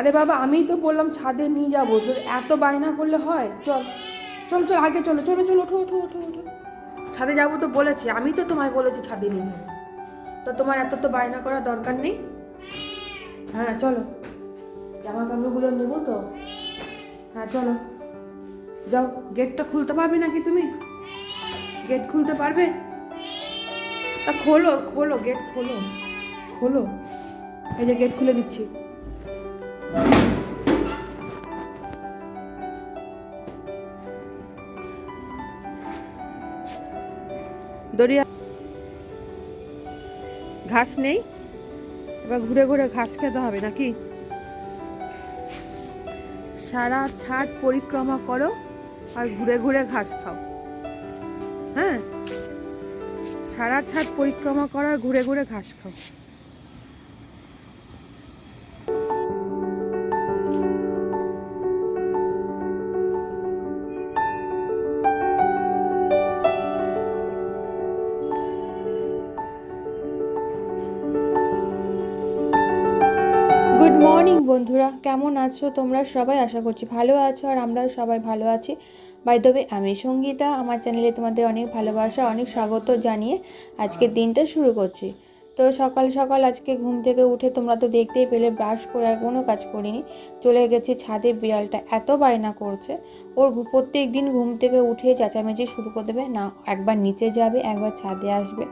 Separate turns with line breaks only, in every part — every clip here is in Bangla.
আরে বাবা, আমিই তো বললাম ছাদে নিয়ে যাব। তো এত বায়না করলে হয়? চল চল চল, আগে চলো চলো চলো, ওঠো ওঠো ওঠো ওঠো। ছাদে যাব তো বলেছি আমি তো তোমায় বলেছি ছাদে নিয়ে তো তোমার এত তো বায়না করার দরকার নেই? হ্যাঁ চলো। জামা কাপড়গুলো নেব তো? হ্যাঁ চলো। যাও, গেটটা খুলতে পারবে নাকি তুমি? গেট খুলতে পারবে? তা খোলো খোলো, গেট খোলো খোলো। এই যে গেট খুলে দিচ্ছি। দরিয়া ঘাস নেই? এবার ঘুরে ঘুরে ঘাস খেতে হবে নাকি? সারা ছাদ পরিক্রমা করো আর ঘুরে ঘুরে ঘাস খাও। হ্যাঁ? সারা ছাদ পরিক্রমা করো আর ঘুরে ঘুরে ঘাস খাও। বন্ধুরা, কেমন আছো তোমরা সবাই? আশা করছি ভালো আছো আর আমরাও সবাই ভালো আছি। বাইদবে আমি সঙ্গীতা, আমার চ্যানেলে তোমাদের অনেক ভালোবাসা, অনেক স্বাগত জানিয়ে আজকের দিনটা শুরু করছি। তো সকাল সকাল আজকে ঘুম থেকে উঠে তোমরা তো দেখতেই পেলে ব্রাশ করে আর কোনো কাজ করিনি। চলে গেছি ছাদে বিড়ালটা, এত বায়না করছে। ওর প্রত্যেক দিন ঘুম থেকে উঠে চেঁচামেচি শুরু করে দেবে। না, একবার নিচে যাবে, একবার ছাদে আসবে,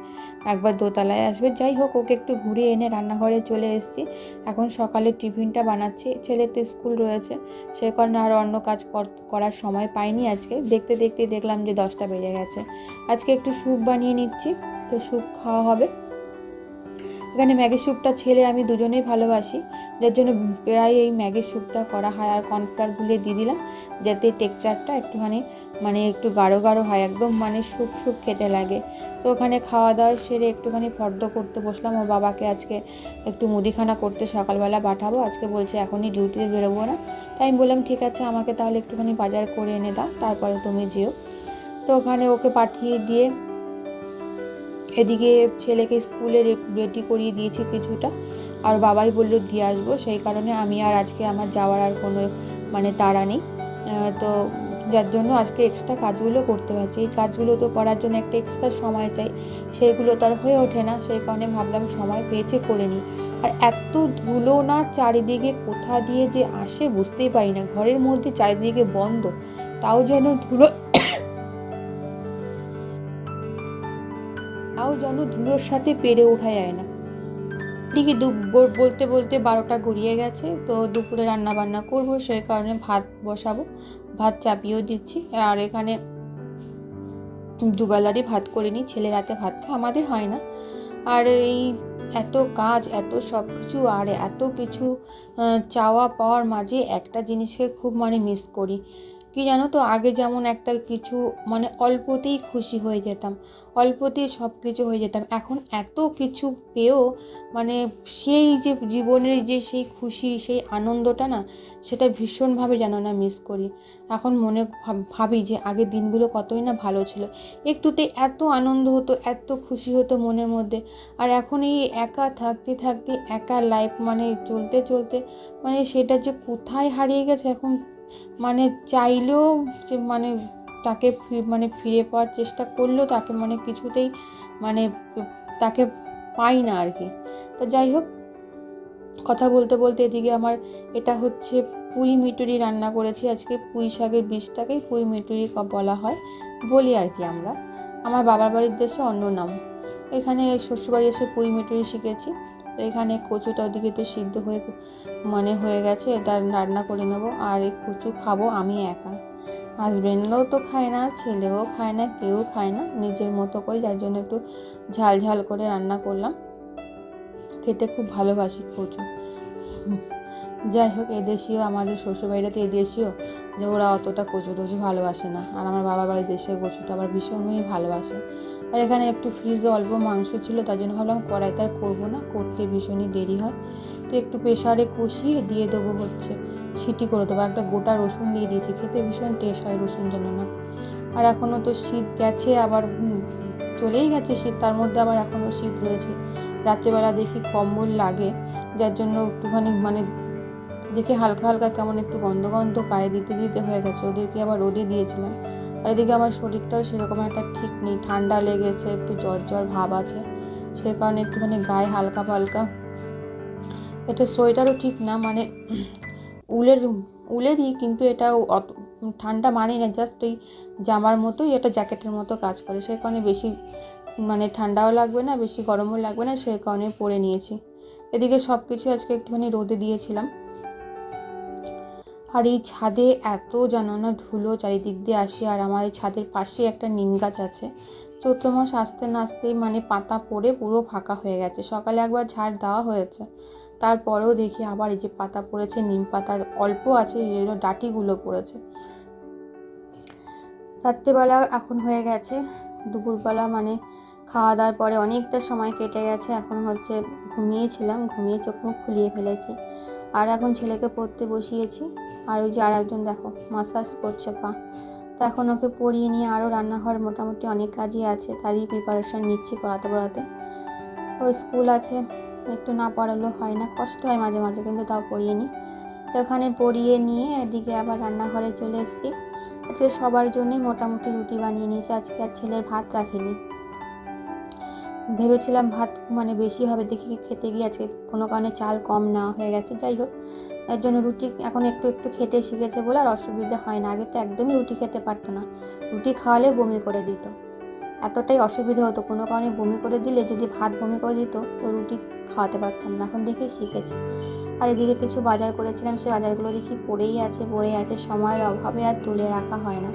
একবার দোতলায় আসবে। যাই হোক, ওকে একটু ঘুরিয়ে এনে রান্নাঘরে চলে এসেছি। এখন সকালে টিফিনটা বানাচ্ছি। ছেলে তো স্কুল রয়েছে, সে কারণে আর অন্য কাজ কর- করার সময় পাইনি আজকে। দেখতে দেখতে দেখলাম যে দশটা বেজে গেছে। আজকে একটু স্যুপ বানিয়ে নিচ্ছি। তো স্যুপ খাওয়া হবে। এখানে ম্যাগি স্যুপটা ছেলে আমি দুজনেই ভালোবাসি। যার জন্য প্রায় এই ম্যাগি স্যুপটা করা হয়। আর কর্নফ্লাওয়ার গুলিয়ে দিয়ে দিলাম, যাতে টেক্সচারটা একটুখানি মানে একটু গাঢ় গাঢ় হয়, একদম মানে স্যুপ স্যুপ খেতে লাগে। তো ওখানে খাওয়া দাওয়া সেরে একটুখানি ফর্দ করতে বসলাম। ওর বাবাকে আজকে একটু মুদিখানা করতে সকালবেলা পাঠাবো। আজকে বলছে এখনই ডিউটিতে বেরোবো না। তাই আমি বললাম, ঠিক আছে, আমাকে তাহলে একটুখানি বাজার করে এনে দাও, তারপরে তুমি যেও। তো ওখানে ওকে পাঠিয়ে দিয়ে এদিকে ছেলেকে স্কুলে রেডি করিয়ে দিয়েছি কিছুটা। আর বাবাই বলল, দিয়ে আসব। সেই কারণে আমি আর আজকে আমার যাওয়ার আর কোনো মানে তাড়া নেই। তো যার জন্য আজকে এক্সট্রা কাজগুলো করতে পারছি। এই কাজগুলো তো করার জন্য একটা এক্সট্রা সময় চাই। সেইগুলো তো আর হয়ে ওঠে না। সেই কারণে ভাবলাম সময় পেয়েছে করে নিই। আর এত ধুলো না চারিদিকে কোথা দিয়ে যে আসে বুঝতেই পারি না। ঘরের মধ্যে চারিদিকে বন্ধ। তাও যেন ধুলো তাও যেন ধুলোর সাথে পেরে ওঠা যায় না। ঠিকই দু গো- বলতে বলতে বারোটা গড়িয়ে গেছে। তো দুপুরে রান্না বান্না করব সেই কারণে ভাত বসাবো। ভাত চাপিয়েও দিচ্ছি। আর এখানে দুবেলারই ভাত করে নিই। ছেলে রাতে ভাত খায়, আমাদের হয় না। আর এই এত কাজ, এত সব কিছু আর এত কিছু চাওয়া পাওয়ার মাঝে একটা জিনিসকে খুব মানে মিস করি। কি জানো তো, আগে যেমন একটা কিছু মানে অল্পতেই খুশি হয়ে যেতাম, অল্পতেই সব কিছু হয়ে যেতাম, এখন এত কিছু পেয়েও মানে সেই যে জীবনের যে সেই খুশি, সেই আনন্দটা না, সেটা ভীষণভাবে যেন না মিস করি। এখন মনে ভাব- যে আগের দিনগুলো কতই না ভালো ছিল। একটুতে এত আনন্দ হতো, এত খুশি হতো মনের মধ্যে, আর এখন এই একা থাকতে থাকতে, একা লাইফ মানে চলতে চলতে মানে সেটা যে কোথায় হারিয়ে গেছে, এখন মানে চাইলেও যে মানে তাকে মানে ফিরে পাওয়ার চেষ্টা করলেও তাকে মানে কিছুতেই মানে তাকে পাই না আর কি। তো যাই হোক, কথা বলতে বলতে এদিকে আমার এটা হচ্ছে পুঁই মিটুরি রান্না করেছি আজকে, পুঁই শাকের বীজটাকেই পুঁই মিটুরি বলা হয় বলি আর কি আমরা। আমার বাবার বাড়ির দেশে অন্য নাম। এখানে শ্বশুরবাড়ি এসে পুঁই মিটুরি শিখেছি। তো এখানে কচুটা ওদিকে তো সিদ্ধ হয়ে মানে হয়ে গেছে এটা রান্না করে নেব। আর এই কচু খাব আমি একা। হাজব্যান্ডও তো খায় না, ছেলেও খায় না, কেউ খায় না, নিজের মতো করে যার জন্য একটু ঝাল ঝাল করে রান্না করলাম। খেতে খুব ভালোবাসি কচু। যাই হোক এদেশীয় আমাদের শ্বশুরবাড়িতে এদেশীয় যে ওরা অতটা কচু টচু ভালোবাসে না। আর আমার বাবার বাড়ির দেশে কচুটা আবার ভীষণই ভালোবাসে। আর এখানে একটু ফ্রিজে অল্প মাংস ছিল, তার জন্য ভাবলাম কড়াইতে আর করব না, করতে ভীষণই দেরি হয়। তো একটু প্রেশারে কষিয়ে দিয়ে দেবো হচ্ছে, সিটি করে দেবো। একটা গোটা রসুন দিয়ে দিয়েছি, খেতে ভীষণ টেস্ট হয় রসুন যেন না। আর এখনও তো শীত গেছে, আবার চলেই গেছে শীত, তার মধ্যে আবার এখনও শীত রয়েছে। রাত্রেবেলা দেখি কম্বল লাগে, যার জন্য একটুখানি মানে দেখে হালকা হালকা কেমন একটু গন্ধ গন্ধ গায়ে দিতে দিতে হয়ে গেছে। ওদেরকে আবার রোদে দিয়েছিলাম। আর এদিকে আমার শরীরটাও সেরকম একটা ঠিক নেই, ঠান্ডা লেগেছে, একটু জ্বর জ্বর ভাব আছে। সেই কারণে একটুখানি গায়ে হালকা পালকা এটা সোয়েটারও ঠিক না মানে উলের, উলেরই কিন্তু এটা অত ঠান্ডা মানে না, জাস্ট ওই জামার মতোই এটা জ্যাকেটের মতো কাজ করে। সেই কারণে বেশি মানে ঠান্ডাও লাগবে না, বেশি গরমও লাগবে না সেই কারণে পরে নিয়েছি। এদিকে সব কিছু আজকে একটুখানি রোদে দিয়েছিলাম। আর এই ছাদে এত যেন না ধুলো চারিদিক দিয়ে আসে, আর আমার এই ছাদের পাশে একটা নিম গাছ আছে। চৈত্র মাস আসতে না আসতেই মানে পাতা পড়ে পুরো ফাঁকা হয়ে গেছে। সকালে একবার ঝাড় দেওয়া হয়েছে। তারপরেও দেখি আবার এই যে পাতা পড়েছে, নিম পাতার অল্প আছে এর ডাটিগুলো পড়েছে। রাত্রেবেলা এখন হয়ে গেছে। দুপুরবেলা মানে খাওয়া দাওয়ার পরে অনেকটা সময় কেটে গেছে। এখন হচ্ছে ঘুমিয়েছিলাম, ঘুমিয়ে চোখ মুখ খুলিয়ে ফেলেছি। আর এখন ছেলেকে পড়তে বসিয়েছি। আর ওই যে আর একজন দেখো মাসাজ করছে পা। তো এখন ওকে পড়িয়ে নিয়ে আরও রান্নাঘর মোটামুটি অনেক কাজই আছে, তারই প্রিপারেশন নিচ্ছি পড়াতে পড়াতে। ওর স্কুল আছে, একটু না পড়ালেও হয় না, কষ্ট হয় মাঝে মাঝে, কিন্তু তাও পড়িয়ে নিই। তো ওখানে পড়িয়ে নিয়ে এদিকে আবার রান্নাঘরে চলে এসেছি। আজকে সবার জন্যই মোটামুটি রুটি বানিয়ে নিয়েছি, আজকে আর ছেলের ভাত রাখিনি। ভেবেছিলাম ভাত মানে বেশি হবে, দেখি খেতে গিয়ে আজকে কোনো কারণে চাল কম না হয়ে গেছে, যাই হোক। এর জন্য রুটি এখন একটু একটু খেতে শিখেছে বলে আর অসুবিধা হয় না। আগে তো একদমই রুটি খেতে পারতো না। রুটি খাওয়ালে বমি করে দিত। এতটাই অসুবিধা হতো। কোনো কারণে বমি করে দিলে যদি ভাত বমি করে দিত, তো রুটি খাওয়াতে পারতাম না। এখন দেখে শিখেছে। আর এদিকে কিছু বাজার করেছিলাম। সে বাজারগুলো দেখি পড়েই আছে, পড়ে আছে। সময়ের অভাবে আর তুলে রাখা হয় না।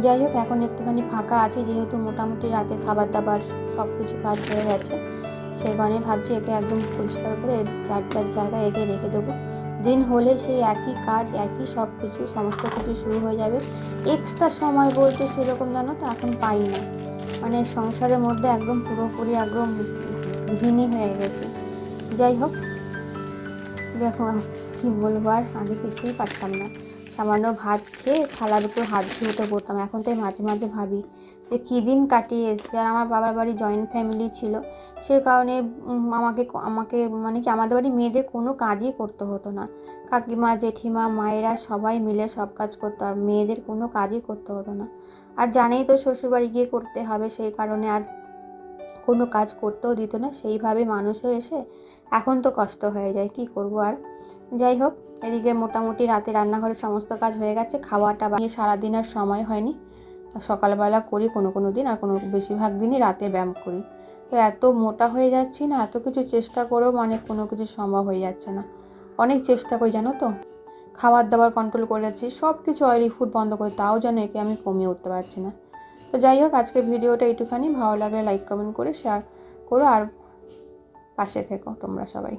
যাই হোক, এখন একটুখানি ফাঁকা আছে। যেহেতু মোটামুটি রাতের খাবার দাবার সব কিছু কাজ হয়ে গেছে। সেই কারণে ভাবছি একে একদম পরিষ্কার করে চার চার জায়গায় একে রেখে দেবো। দিন হলে সেই একই কাজ, একই সব কিছু, সমস্ত কিছু শুরু হয়ে যাবে। এক্সট্রা সময় বলতে সেরকম জানো তো এখন পাই না। মানে সংসারের মধ্যে একদম পুরোপুরি একদম গৃহিণী হয়ে গেছে। যাই হোক, দেখো কী বলব আর আগে কিছুই পারতাম না। সামান্য ভাত খেয়ে থালার উপর হাত উঠে পড়তাম। এখন তাই মাঝে মাঝে ভাবি যে কী দিন কাটিয়ে এসছে। আর আমার বাবার বাড়ি জয়েন্ট ফ্যামিলি ছিল। সেই কারণে আমাকে আমাকে মানে কি আমাদের বাড়ি মেয়েদের কোনো কাজই করতে হতো না। কাকিমা, জেঠিমা, মায়েরা সবাই মিলে সব কাজ করতো। আর মেয়েদের কোনো কাজই করতে হতো না। আর জানেই তো শ্বশুরবাড়ি গিয়ে করতে হবে। সেই কারণে আর কোনো কাজ করতেও দিত না, সেইভাবে মানুষও এসে এখন তো কষ্ট হয়ে যায়, কি করব আর? যাই হোক, এদিকে মোটামুটি রাতে রান্নাঘরের সমস্ত কাজ হয়ে গেছে, খাওয়াটা বানিয়ে সারাদিন আর সময় হয়নি। সকালবেলা করি, কোনো কোনো দিন আর কোনো বেশিরভাগ দিনই রাতে ব্যায়াম করি। তো এত মোটা হয়ে যাচ্ছি না, এত কিছু চেষ্টা করেও মানে কোনো কিছু সম্ভব হয়ে যাচ্ছে না। অনেক চেষ্টা করি, জানো তো? খাবার দাবার কন্ট্রোল করেছি সব কিছু অয়েলি ফুড বন্ধ করে, তাও যেন একে আমি কমিয়ে উঠতে পারছি না। তো যাই হোক আজকে ভিডিওটা একটুখানি ভালো লাগলে লাইক কমেন্ট করে শেয়ার করো আর পাশে থেকো তোমরা সবাই।